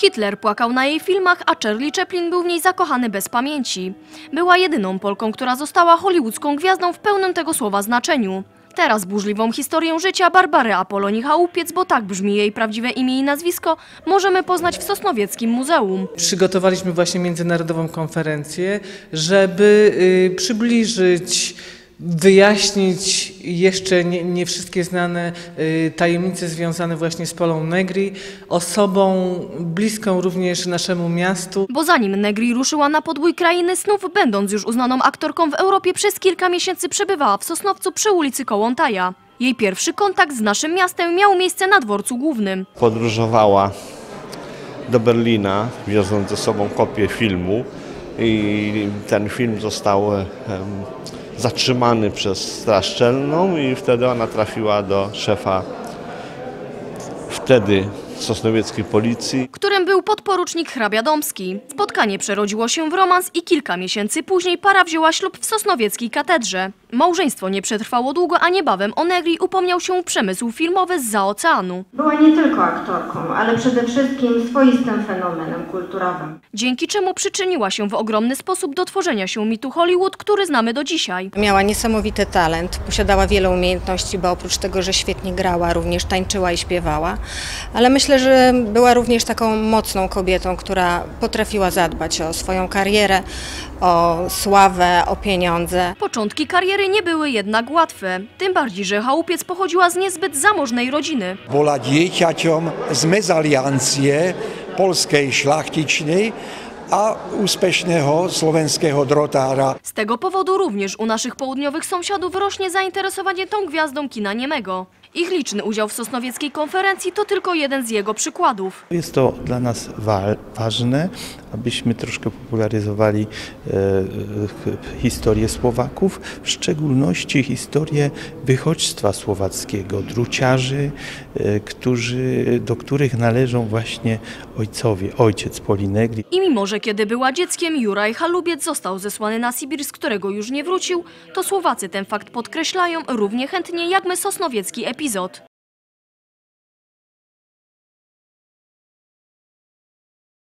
Hitler płakał na jej filmach, a Charlie Chaplin był w niej zakochany bez pamięci. Była jedyną Polką, która została hollywoodzką gwiazdą w pełnym tego słowa znaczeniu. Teraz burzliwą historię życia Barbary Apolonii Chałupiec, bo tak brzmi jej prawdziwe imię i nazwisko, możemy poznać w Sosnowieckim Muzeum. Przygotowaliśmy właśnie międzynarodową konferencję, żeby y, przybliżyć, wyjaśnić jeszcze nie, nie wszystkie znane y, tajemnice związane właśnie z Polą Negri, osobą bliską również naszemu miastu. Bo zanim Negri ruszyła na podbój krainy snów, będąc już uznaną aktorką w Europie, przez kilka miesięcy przebywała w Sosnowcu przy ulicy Kołątaja. Jej pierwszy kontakt z naszym miastem miał miejsce na dworcu głównym. podróżowała do Berlina, wioząc ze sobą kopię filmu i ten film został em, zatrzymany przez Straż Czelną i wtedy ona trafiła do szefa wtedy sosnowieckiej policji. którym był podporucznik hrabia Domski. Spotkanie przerodziło się w romans i kilka miesięcy później para wzięła ślub w Sosnowieckiej katedrze. Małżeństwo nie przetrwało długo, a niebawem o Negri upomniał się przemysł filmowy z oceanu. Była nie tylko aktorką, ale przede wszystkim swoistym fenomenem kulturowym. Dzięki czemu przyczyniła się w ogromny sposób do tworzenia się mitu Hollywood, który znamy do dzisiaj. Miała niesamowity talent, posiadała wiele umiejętności, bo oprócz tego, że świetnie grała, również tańczyła i śpiewała, ale myślę, że była również taką mocną kobietą, która potrafiła zadbać o swoją karierę, o sławę, o pieniądze. Początki kariery nie były jednak łatwe, tym bardziej, że Chałupiec pochodziła z niezbyt zamożnej rodziny. bola dieťaťom z mezaliancie polskej šlachtičnej a úspešného slovenského drotára Z tego powodu również u naszych południowych sąsiadów rośnie zainteresowanie tą gwiazdą kina niemego. Ich liczny udział w Sosnowieckiej konferencji to tylko jeden z jego przykładów. Jest to dla nas wa- ważne, abyśmy troszkę popularyzowali e, historię Słowaków, w szczególności historię wychodźstwa słowackiego, druciarzy, e, którzy, do których należą właśnie ojcowie, ojciec Polinegri. I mimo, że kiedy była dzieckiem, Juraj Halubiec został zesłany na Sibir, z którego już nie wrócił, to Słowacy ten fakt podkreślają równie chętnie jak my sosnowiecki epizod.